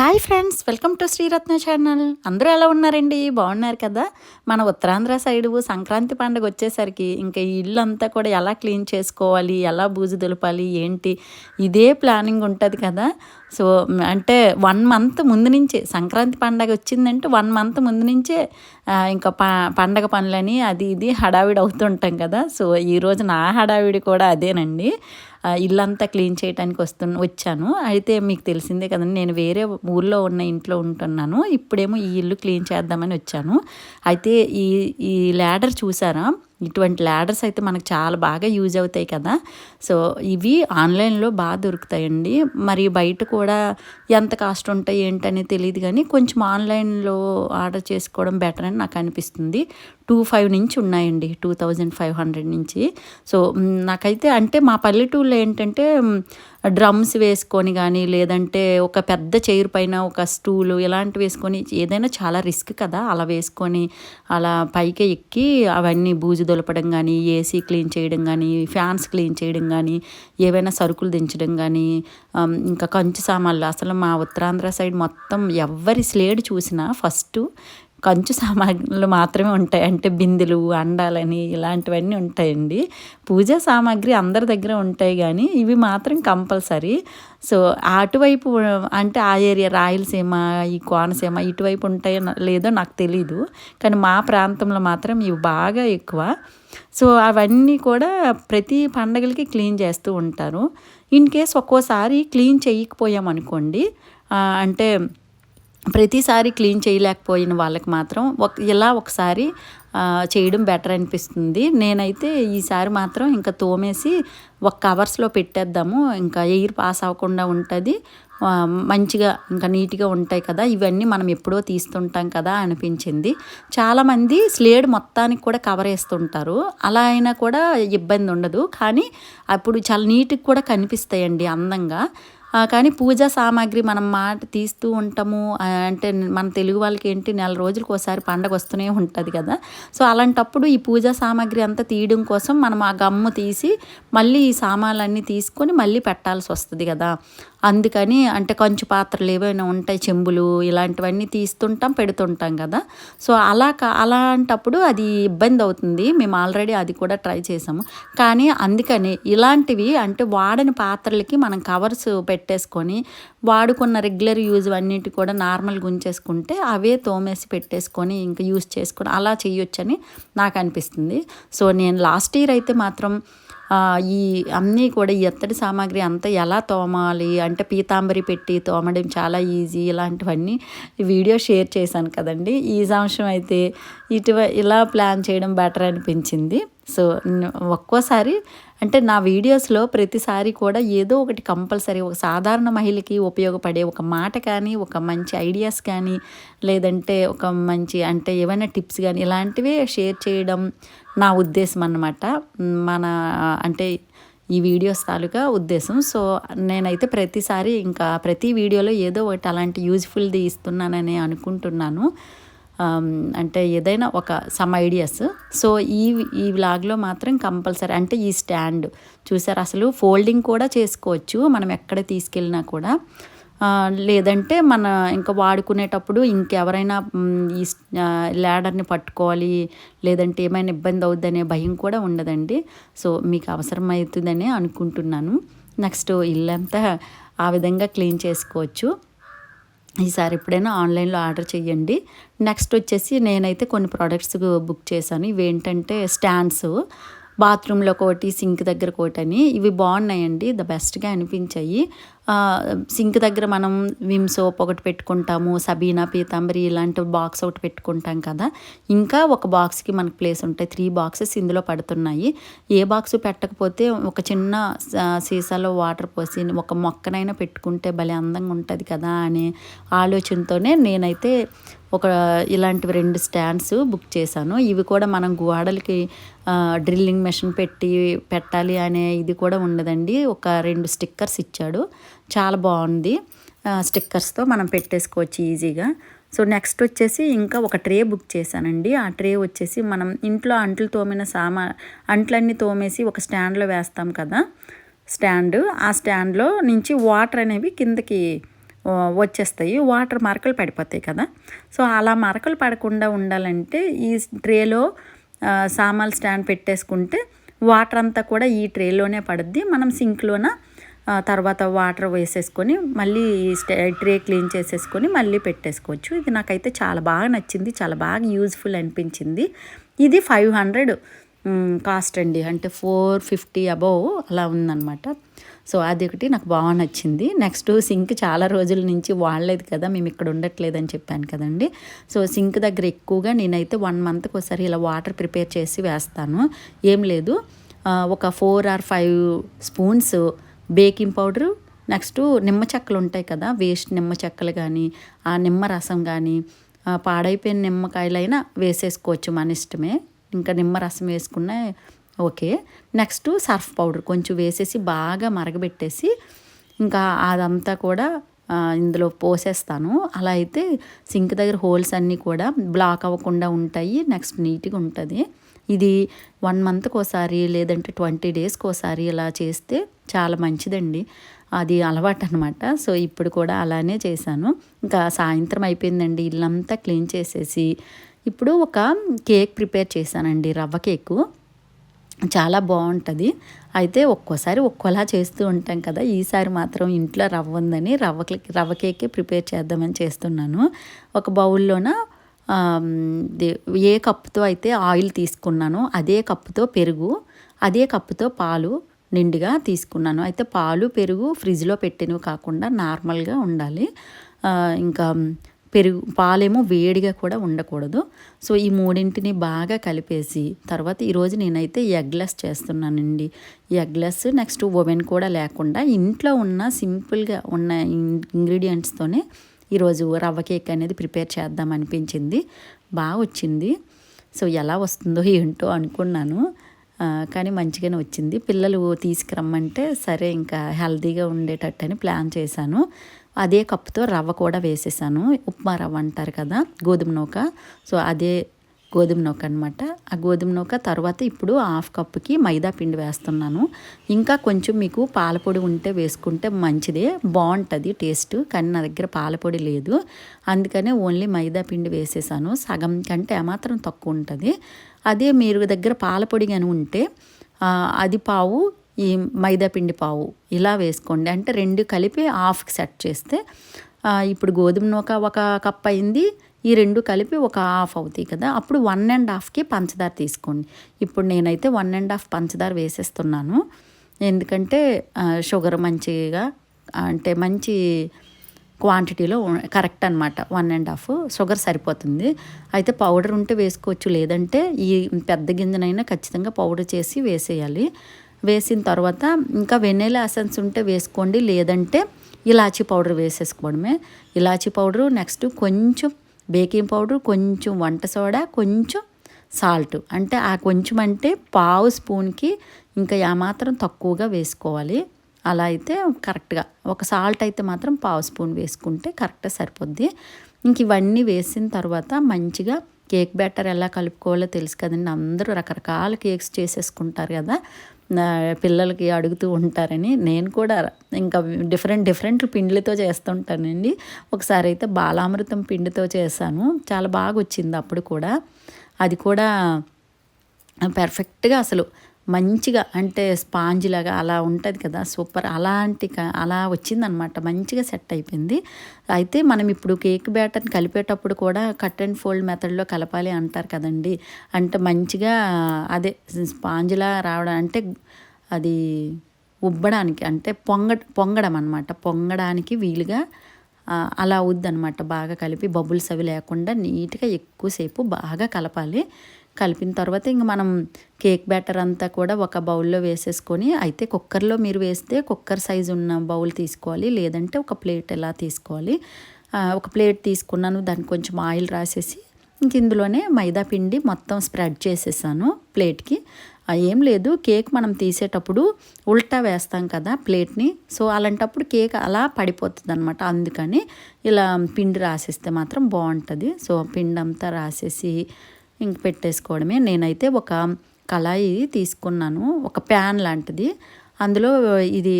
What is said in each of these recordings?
Hi friends welcome to Srirathna channel. అందరూ ఎలా ఉన్నారండి? బాగున్నారు కదా? మన ఉత్తరాంధ్ర సైడు సంక్రాంతి పండుగ వచ్చేసరికి ఇంకా ఈ ఇల్లు అంతా కూడా ఎలా క్లీన్ చేసుకోవాలి ఎలా బూజు దులపాలి ఏంటి? ఇదే ప్లానింగ్ ఉంటుంది కదా? సో అంటే వన్ మంత్ ముందు నుంచే సంక్రాంతి పండగ వచ్చిందంటే వన్ మంత్ ముందు నుంచే ఇంకా ప పండగ పనులని అది ఇది హడావిడి అవుతుంటాం కదా? సో ఈరోజు నా హడావిడి కూడా అదేనండి. ఇల్లంతా క్లీన్ చేయడానికి వస్తు వచ్చాను. అయితే మీకు తెలిసిందే కదండి నేను వేరే ఊర్లో ఉన్న ఇంట్లో ఉంటున్నాను. ఇప్పుడేమో ఈ ఇల్లు క్లీన్ చేద్దామని వచ్చాను. అయితే ఈ ఈ ల్యాడర్ చూసారా? ఇటువంటి ల్యాడర్స్ అయితే మనకు చాలా బాగా యూజ్ అవుతాయి కదా. సో ఇవి ఆన్లైన్లో బాగా దొరుకుతాయండి. మరి బయట కూడా ఎంత కాస్ట్ ఉంటాయి ఏంటనేది తెలియదు కానీ కొంచెం ఆన్లైన్లో ఆర్డర్ చేసుకోవడం బెటర్ అని నాకు అనిపిస్తుంది. టూ ఫైవ్ నుంచి ఉన్నాయండి టూ థౌజండ్ ఫైవ్ హండ్రెడ్ నుంచి. సో నాకైతే అంటే మా పల్లెటూళ్ళు ఏంటంటే డ్రమ్స్ వేసుకొని కానీ లేదంటే ఒక పెద్ద చైర్ పైన ఒక స్టూలు ఇలాంటివి వేసుకొని ఏదైనా చాలా రిస్క్ కదా అలా వేసుకొని అలా పైకి ఎక్కి అవన్నీ బూజు దులపడం కానీ ఏసీ క్లీన్ చేయడం కానీ ఫ్యాన్స్ క్లీన్ చేయడం కానీ ఏవైనా సరుకులు దించడం కానీ ఇంకా కంచు సామాన్లు. అసలు మా ఉత్తరాంధ్ర సైడ్ మొత్తం ఎవరి స్లేడ్ చూసినా ఫస్ట్ కంచు సామాగ్రిలు మాత్రమే ఉంటాయి. అంటే బిందెలు అండాలని ఇలాంటివన్నీ ఉంటాయండి. పూజా సామాగ్రి అందరి దగ్గర ఉంటాయి కానీ ఇవి మాత్రం కంపల్సరీ. సో అటువైపు అంటే ఆ ఏరియా రాయలసీమ ఈ కోనసీమ ఇటువైపు ఉంటాయో లేదో నాకు తెలీదు. కానీ మా ప్రాంతంలో మాత్రం ఇవి బాగా ఎక్కువ. సో అవన్నీ కూడా ప్రతి పండగలకి క్లీన్ చేస్తూ ఉంటారు. ఇన్ కేస్ ఒక్కోసారి క్లీన్ చేయకపోయామనుకోండి అంటే ప్రతిసారి క్లీన్ చేయలేకపోయిన వాళ్ళకి మాత్రం ఒక ఇలా ఒకసారి చేయడం బెటర్ అనిపిస్తుంది. నేనైతే ఈసారి మాత్రం ఇంకా తోమేసి ఒక కవర్స్లో పెట్టేద్దాము. ఇంకా ఎయిర్ పాస్ అవ్వకుండా ఉంటుంది. మంచిగా ఇంకా నీట్గా ఉంటాయి కదా. ఇవన్నీ మనం ఎప్పుడో తీస్తుంటాం కదా అనిపించింది. చాలామంది స్లేడ్ మొత్తానికి కూడా కవర్ వేస్తుంటారు. అలా అయినా కూడా ఇబ్బంది ఉండదు. కానీ అప్పుడు చాలా నీట్గా కూడా కనిపిస్తాయండి అందంగా. కానీ పూజా సామాగ్రి మనం మాట తీస్తూ ఉంటాము. అంటే మన తెలుగు వాళ్ళకి ఏంటి నెల రోజులకు ఒకసారి పండగ వస్తూనే ఉంటుంది కదా. సో అలాంటప్పుడు ఈ పూజా సామాగ్రి అంతా తీయడం కోసం మనం ఆ గమ్ము తీసి మళ్ళీ ఈ సామాన్లన్నీ తీసుకొని మళ్ళీ పెట్టాల్సి వస్తుంది కదా. అందుకని అంటే కంచు పాత్రలు ఏవైనా ఉంటాయి చెంబులు ఇలాంటివన్నీ తీస్తుంటాం పెడుతుంటాం కదా. సో అలా అలాంటప్పుడు అది ఇబ్బంది అవుతుంది. మేము ఆల్రెడీ అది కూడా ట్రై చేసాము. కానీ అందుకని ఇలాంటివి అంటే వాడని పాత్రలకి మనం కవర్స్ పెట్టి పెట్టేసుకొని వాడుకున్న రెగ్యులర్ యూజ్ అన్నిటి కూడా నార్మల్గా ఉంచేసుకుంటే అవే తోమేసి పెట్టేసుకొని ఇంకా యూజ్ చేసుకొని అలా చేయొచ్చని నాకు అనిపిస్తుంది. సో నేను లాస్ట్ ఇయర్ అయితే మాత్రం ఈ అన్నీ కూడా ఈ ఎత్తడి సామాగ్రి అంతా ఎలా తోమాలి? అంటే పీతాంబరి పెట్టి తోమడం చాలా ఈజీ. ఇలాంటివన్నీ వీడియో షేర్ చేశాను కదండి. ఈ సంవత్సరం అయితే ఇటువ ఇలా ప్లాన్ చేయడం బెటర్ అనిపించింది. సో ఒక్కోసారి అంటే నా వీడియోస్లో ప్రతిసారి కూడా ఏదో ఒకటి కంపల్సరీ ఒక సాధారణ మహిళకి ఉపయోగపడే ఒక మాట కానీ ఒక మంచి ఐడియాస్ కానీ లేదంటే ఒక మంచి అంటే ఏమైనా టిప్స్ కానీ ఇలాంటివే షేర్ చేయడం నా ఉద్దేశం అన్నమాట. మన అంటే ఈ వీడియోస్ తాలూకా ఉద్దేశం. సో నేనైతే ప్రతిసారి ఇంకా ప్రతి వీడియోలో ఏదో ఒకటి అలాంటి యూజ్ఫుల్ది ఇస్తున్నానని అనుకుంటున్నాను. అంటే ఏదైనా ఒక సమ్ ఐడియాస్. సో ఈ ఈ వ్లాగ్లో మాత్రం కంపల్సరీ అంటే ఈ స్టాండ్ చూసారు? అసలు ఫోల్డింగ్ కూడా చేసుకోవచ్చు. మనం ఎక్కడ తీసుకెళ్ళినా కూడా. లేదంటే మన ఇంకా వాడుకునేటప్పుడు ఇంకెవరైనా ఈ ల్యాడర్ని పట్టుకోవాలి లేదంటే ఏమైనా ఇబ్బంది అవుద్దనే భయం కూడా ఉండదండి. సో మీకు అవసరమవుతుందని అనుకుంటున్నాను. నెక్స్ట్ ఇల్లంతా ఆ విధంగా క్లీన్ చేసుకోవచ్చు. ఈసారి ఎప్పుడైనా ఆన్లైన్లో ఆర్డర్ చేయండి నెక్స్ట్ వచ్చేసి నేనైతే కొన్ని ప్రోడక్ట్స్ బుక్ చేశాను. ఇవి ఏంటంటే స్టాండ్స్ బాత్రూంలో ఒకటి సింక్ దగ్గర ఒకటి అని. ఇవి బాగున్నాయండి ద బెస్ట్గా అనిపించాయి. సింక్ దగ్గర మనం విమ్ సోప్ ఒకటి పెట్టుకుంటాము సబీనా పీతాంబరి ఇలాంటి బాక్స్ ఒకటి పెట్టుకుంటాం కదా. ఇంకా ఒక బాక్స్కి మనకు ప్లేస్ ఉంటాయి. త్రీ బాక్సెస్ ఇందులో పడుతున్నాయి. ఏ బాక్స్ పెట్టకపోతే ఒక చిన్న సీసాలో వాటర్ పోసి ఒక మొక్కనైనా పెట్టుకుంటే భలే అందంగా ఉంటుంది కదా అనే ఆలోచనతోనే నేనైతే ఒక ఇలాంటివి రెండు స్టాండ్స్ బుక్ చేశాను. ఇవి కూడా మనం గోడలకి డ్రిల్లింగ్ మెషిన్ పెట్టి పెట్టాలి అనే ఇది కూడా ఉండదండి. ఒక రెండు స్టిక్కర్స్ ఇచ్చాడు. చాలా బాగుంది. స్టిక్కర్స్తో మనం పెట్టేసుకోవచ్చు ఈజీగా. సో నెక్స్ట్ వచ్చేసి ఇంకా ఒక ట్రే బుక్ చేశానండి. ఆ ట్రే వచ్చేసి మనం ఇంట్లో అంట్లు తోమిన సామా అంట్లన్నీ తోమేసి ఒక స్టాండ్లో వేస్తాం కదా. స్టాండ్ ఆ స్టాండ్లో నుంచి వాటర్ అనేవి కిందకి వచ్చేస్తాయి. వాటర్ మరకలు పడిపోతాయి కదా. సో అలా మరకలు పడకుండా ఉండాలంటే ఈ ట్రేలో సామాన్ సామాన్లు స్టాండ్ పెట్టేసుకుంటే వాటర్ అంతా కూడా ఈ ట్రేలోనే పడుద్ది. మనం సింక్లోన తర్వాత వాటర్ వేసేసుకొని మళ్ళీ ట్రే క్లీన్ చేసేసుకొని మళ్ళీ పెట్టేసుకోవచ్చు. ఇది నాకైతే చాలా బాగా నచ్చింది చాలా బాగా యూజ్ఫుల్ అనిపించింది. ఇది ఫైవ్ హండ్రెడ్ కాస్ట్ అండి. అంటే ఫోర్ ఫిఫ్టీ అబోవ్ అలా ఉందన్నమాట. సో అది ఒకటి నాకు బాగా నచ్చింది. నెక్స్ట్ సింక్ చాలా రోజుల నుంచి వాడలేదు కదా మేము ఇక్కడ ఉండట్లేదని చెప్పాను కదండి. సో సింక్ దగ్గర ఎక్కువగా నేనైతే వన్ మంత్కి ఒకసారి ఇలా వాటర్ ప్రిపేర్ చేసి వేస్తాను. ఏం లేదు. ఒక four or five spoons baking powder next నిమ్మ చెక్కలు ఉంటాయి కదా వేస్ట్ నిమ్మ చెక్కలు కానీ ఆ నిమ్మ రసం కానీ పాడైపోయిన నిమ్మకాయలైనా వేసేసుకోవచ్చు మన ఇష్టమే. ఇంకా నిమ్మ రసం వేసుకున్న ఓకే. నెక్స్ట్ సర్ఫ్ పౌడర్ కొంచెం వేసేసి బాగా మరగబెట్టేసి ఇంకా అదంతా కూడా ఇందులో పోసేస్తాను. అలా అయితే సింక్ దగ్గర హోల్స్ అన్నీ కూడా బ్లాక్ అవ్వకుండా ఉంటాయి నెక్స్ట్ నీట్గా ఉంటుంది. ఇది వన్ మంత్కి ఒకసారి లేదంటే ట్వంటీ డేస్కి ఒకసారి ఇలా చేస్తే చాలా మంచిదండి. అది అలవాటు అనమాట సో ఇప్పుడు కూడా అలానే చేశాను. ఇంకా సాయంత్రం అయిపోయిందండి. ఇల్లంతా క్లీన్ చేసేసి ఇప్పుడు ఒక కేక్ ప్రిపేర్ చేశానండి రవ్వ కేకు. చాలా బాగుంటుంది. అయితే ఒక్కోసారి ఒక్కోలా చేస్తూ ఉంటాం కదా. ఈసారి మాత్రం ఇంట్లో రవ్వ ఉందని రవ్వ రవ్వ కేకే ప్రిపేర్ చేద్దామని చేస్తున్నాను. ఒక బౌల్లోన ఏ కప్పుతో అయితే ఆయిల్ తీసుకున్నానో అదే కప్పుతో పెరుగు అదే కప్పుతో పాలు నిండుగా తీసుకున్నాను. అయితే పాలు పెరుగు ఫ్రిడ్జ్లో పెట్టినవి కాకుండా నార్మల్గా ఉండాలి. ఇంకా పెరుగు పాలేమో వేడిగా కూడా ఉండకూడదు. సో ఈ మూడింటిని బాగా కలిపేసి తర్వాత ఈరోజు నేనైతే ఎగ్లెస్ చేస్తున్నానండి. ఎగ్లెస్ నెక్స్ట్ ఓవెన్ కూడా లేకుండా ఇంట్లో ఉన్న సింపుల్గా ఉన్న ఇంగ్రీడియంట్స్తోనే ఈరోజు రవ్వ కేక్ అనేది ప్రిపేర్ చేద్దాం అనిపించింది. బాగా వచ్చింది. సో ఎలా వస్తుందో ఏంటో అనుకున్నాను. కానీ మంచిగానే వచ్చింది. పిల్లలు తీసుకురమ్మంటే సరే ఇంకా హెల్తీగా ఉండేటట్టు అని ప్లాన్ చేశాను. అదే కప్పుతో రవ్వ కూడా వేసేసాను. ఉప్మా రవ్వ అంటారు కదా గోధుమ నూక. సో అదే గోధుమ నూక అనమాట ఆ గోధుమ నూక తర్వాత ఇప్పుడు హాఫ్ కప్కి మైదా పిండి వేస్తున్నాను. ఇంకా కొంచెం మీకు పాలపొడి ఉంటే వేసుకుంటే మంచిదే. బాగుంటుంది టేస్ట్ కానీ నా దగ్గర పాలపొడి లేదు. అందుకనే ఓన్లీ మైదా పిండి వేసేసాను. సగం కంటే ఏమాత్రం తక్కువ ఉంటుంది. అదే మీరు దగ్గర పాలపొడి కానీ ఉంటే అది పావు ఈ మైదా పిండి పావు ఇలా వేసుకోండి. అంటే రెండు కలిపి హాఫ్కి సెట్ చేస్తే ఇప్పుడు గోధుమ నూక ఒక కప్ అయింది. ఈ రెండు కలిపి ఒక హాఫ్ అవుతాయి కదా. అప్పుడు వన్ అండ్ హాఫ్కి పంచదార తీసుకోండి. ఇప్పుడు నేనైతే వన్ అండ్ హాఫ్ పంచదార వేసేస్తున్నాను. ఎందుకంటే షుగర్ మంచిగా అంటే మంచి క్వాంటిటీలో కరెక్ట్ అనమాట వన్ అండ్ హాఫ్ షుగర్ సరిపోతుంది. అయితే పౌడర్ ఉంటే వేసుకోవచ్చు. లేదంటే ఈ పెద్ద గింజనైనా ఖచ్చితంగా పౌడర్ చేసి వేసేయాలి. వేసిన తర్వాత ఇంకా వెనీలా ఎసెన్స్ ఉంటే వేసుకోండి. లేదంటే ఇలాచీ పౌడర్ వేసేసుకోవడమే. ఇలాచీ పౌడరు నెక్స్ట్ కొంచెం బేకింగ్ పౌడర్ కొంచెం వంట సోడా కొంచెం సాల్ట్. అంటే ఆ కొంచెం అంటే పావు స్పూన్కి ఇంకా ఏమాత్రం తక్కువగా వేసుకోవాలి. అలా అయితే కరెక్ట్గా. ఒక సాల్ట్ అయితే మాత్రం పావు స్పూన్ వేసుకుంటే కరెక్ట్గా సరిపోద్ది. ఇంక ఇవన్నీ వేసిన తర్వాత మంచిగా కేక్ బ్యాటర్ ఎలా కలుపుకోవాలో తెలుసు కదండి. అందరూ రకరకాల కేక్స్ చేసేసుకుంటారు కదా. పిల్లలకి అడుగుతూ ఉంటారని నేను కూడా ఇంకా డిఫరెంట్ డిఫరెంట్ పిండిలతో చేస్తుంటానండి. ఒకసారి అయితే బాలామృతం పిండితో చేశాను. చాలా బాగా వచ్చింది అప్పుడు కూడా. అది కూడా పర్ఫెక్ట్గా అసలు మంచిగా అంటే స్పాంజ్ లాగా అలా ఉంటుంది కదా సూపర్. అలాంటి క- అలా వచ్చిందనమాట. మంచిగా సెట్ అయిపోయింది. అయితే మనం ఇప్పుడు కేక్ బ్యాటర్ని కలిపేటప్పుడు కూడా కట్ అండ్ ఫోల్డ్ మెథడ్లో కలపాలి అంటారు కదండి. అంటే మంచిగా అదే స్పాంజ్లా రావడం అంటే అది ఉబ్బడానికి అంటే పొంగ పొంగడం అనమాట. పొంగడానికి వీలుగా అలా అలా అవుద్దనమాట. బాగా కలిపి బబుల్స్ అవి లేకుండా నీట్గా ఎక్కువసేపు బాగా కలపాలి. కలిపిన తర్వాత ఇంక మనం కేక్ బ్యాటర్ అంతా కూడా ఒక బౌల్లో వేసేసుకొని అయితే కుక్కర్లో మీరు వేస్తే కుక్కర్ సైజు ఉన్న బౌల్ తీసుకోవాలి లేదంటే ఒక ప్లేట్ ఎలా తీసుకోవాలి. ఒక ప్లేట్ తీసుకున్నాను దానికి కొంచెం ఆయిల్ రాసేసి ఇంక ఇందులోనే మైదా పిండి మొత్తం స్ప్రెడ్ చేసేసాను ప్లేట్కి. ఏం లేదు కేక్ మనం తీసేటప్పుడు ఉల్టా వేస్తాం కదా ప్లేట్ని సో అలాంటప్పుడు కేక్ అలా పడిపోతుంది అనమాట అందుకని ఇలా పిండి రాసేస్తే మాత్రం బాగుంటుంది. సో పిండి అంతా రాసేసి ఇంక పెట్టేసుకోవడమే. నేనైతే ఒక కళాయి తీసుకున్నాను. ఒక ప్యాన్ లాంటిది. అందులో ఇది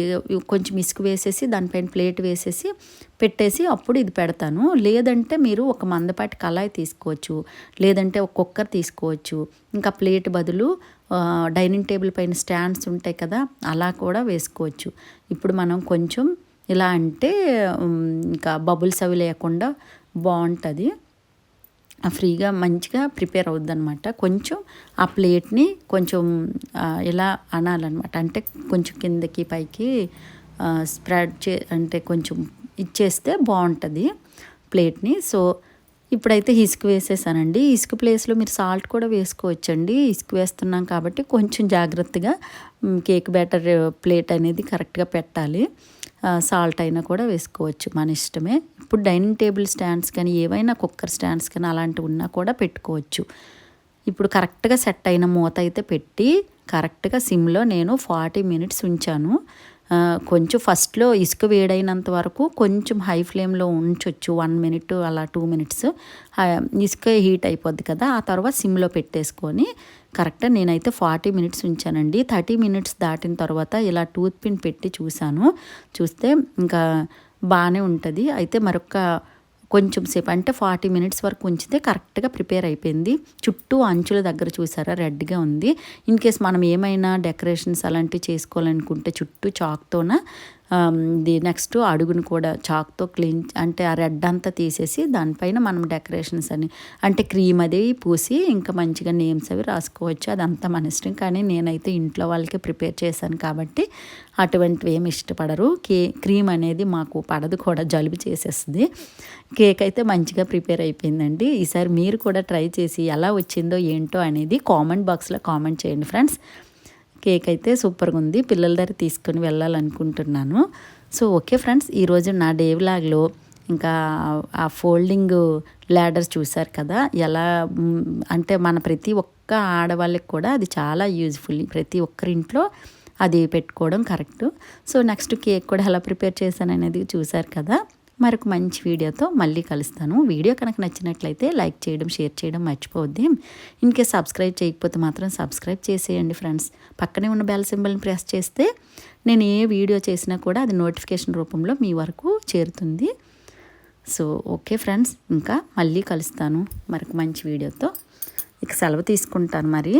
కొంచెం ఇసుక వేసేసి దానిపైన ప్లేట్ వేసేసి పెట్టేసి అప్పుడు ఇది పెడతాను. లేదంటే మీరు ఒక మందపాటి కళాయి తీసుకోవచ్చు. లేదంటే ఒక కుక్కర్ తీసుకోవచ్చు. ఇంకా ప్లేట్ బదులు డైనింగ్ టేబుల్ పైన స్టాండ్స్ ఉంటాయి కదా అలా కూడా వేసుకోవచ్చు. ఇప్పుడు మనం కొంచెం ఇలా అంటే ఇంకా బబుల్స్ అవి లేకుండా బాగుంటుంది. ఫ్రీగా మంచిగా ప్రిపేర్ అవుద్దనమాట కొంచెం ఆ ప్లేట్ని కొంచెం ఇలా అనాలన్నమాట. అంటే కొంచెం కిందకి పైకి స్ప్రెడ్ చే అంటే కొంచెం ఇచ్చేస్తే బాగుంటుంది ప్లేట్ని. సో ఇప్పుడైతే ఇసుక వేసేసానండి. ఇసుక ప్లేస్లో మీరు సాల్ట్ కూడా వేసుకోవచ్చండి. ఇసుక వేస్తున్నాం కాబట్టి కొంచెం జాగ్రత్తగా కేక్ బ్యాటర్ ప్లేట్ అనేది కరెక్ట్గా పెట్టాలి. సాల్ట్ అయినా కూడా వేసుకోవచ్చు మన ఇష్టమే. ఇప్పుడు డైనింగ్ టేబుల్ స్టాండ్స్ కానీ ఏవైనా కుక్కర్ స్టాండ్స్ కానీ అలాంటివి ఉన్నా కూడా పెట్టుకోవచ్చు. ఇప్పుడు కరెక్ట్గా సెట్ అయిన మూత అయితే పెట్టి కరెక్ట్గా సిమ్లో నేను ఫార్టీ మినిట్స్ ఉంచాను. కొంచెం ఫస్ట్లో ఇసుక వేడైనంత వరకు కొంచెం హై ఫ్లేమ్లో ఉంచవచ్చు వన్ మినిట్ అలా టూ మినిట్స్. ఇసుక హీట్ అయిపోద్ది కదా ఆ తర్వాత సిమ్లో పెట్టేసుకొని కరెక్ట్గా నేనైతే ఫార్టీ మినిట్స్ ఉంచానండి. థర్టీ మినిట్స్ దాటిన తర్వాత ఇలా టూత్ పిన్ పెట్టి చూశాను. చూస్తే ఇంకా బాగానే ఉంటుంది. అయితే మరొక కొంచెం సేపు అంటే ఫార్టీ మినిట్స్ వరకు ఉంచితే కరెక్ట్గా ప్రిపేర్ అయిపోయింది. చుట్టూ అంచుల దగ్గర చూసారా రెడ్గా ఉంది. ఇన్ కేస్ మనం ఏమైనా డెకరేషన్స్ అలాంటివి చేసుకోవాలనుకుంటే చుట్టూ చాక్తోన ది నెక్స్ట్ అడుగును కూడా చాక్తో క్లీన్ అంటే ఆ రెడ్ అంతా తీసేసి దానిపైన మనం డెకరేషన్స్ అని అంటే క్రీమ్ అది పూసి ఇంకా మంచిగా నేమ్స్ అవి రాసుకోవచ్చు. అదంతా మన ఇష్టం. కానీ నేనైతే ఇంట్లో వాళ్ళకి ప్రిపేర్ చేశాను కాబట్టి అటువంటివి ఏమి ఇష్టపడరు. కే క్రీమ్ అనేది మాకు పడదు కూడా జలుబు చేసేస్తుంది. కేక్ అయితే మంచిగా ప్రిపేర్ అయిపోయిందండి. ఈసారి మీరు కూడా ట్రై చేసి ఎలా వచ్చిందో ఏంటో అనేది కామెంట్ బాక్స్లో కామెంట్ చేయండి ఫ్రెండ్స్. కేక్ అయితే సూపర్గా ఉంది పిల్లల దగ్గర తీసుకొని వెళ్ళాలనుకుంటున్నాను. సో ఓకే ఫ్రెండ్స్ ఈరోజు నా డే వ్లాగ్లో ఇంకా ఆ ఫోల్డింగ్ ల్యాడర్స్ చూసారు కదా ఎలా అంటే మన ప్రతి ఒక్క ఆడవాళ్ళకి కూడా అది చాలా యూజ్ఫుల్. ప్రతి ఒక్కరింట్లో అది పెట్టుకోవడం కరెక్ట్. సో నెక్స్ట్ కేక్ కూడా ఎలా ప్రిపేర్ చేశాను అనేది చూసారు కదా. మరొక మంచి వీడియోతో మళ్ళీ కలుస్తాను. వీడియో కనుక నచ్చినట్లయితే లైక్ చేయడం షేర్ చేయడం మర్చిపోవద్దు. ఇంకే సబ్స్క్రైబ్ చేయకపోతే మాత్రం సబ్స్క్రైబ్ చేసేయండి ఫ్రెండ్స్. పక్కనే ఉన్న బెల్ సింబల్ని ప్రెస్ చేస్తే నేను ఏ వీడియో చేసినా కూడా అది నోటిఫికేషన్ రూపంలో మీ వరకు చేరుతుంది. So okay friends. ఇంకా మళ్ళీ కలుస్తాను. మరొక మంచి వీడియోతో. ఇక సెలవు తీసుకుంటాను మరి.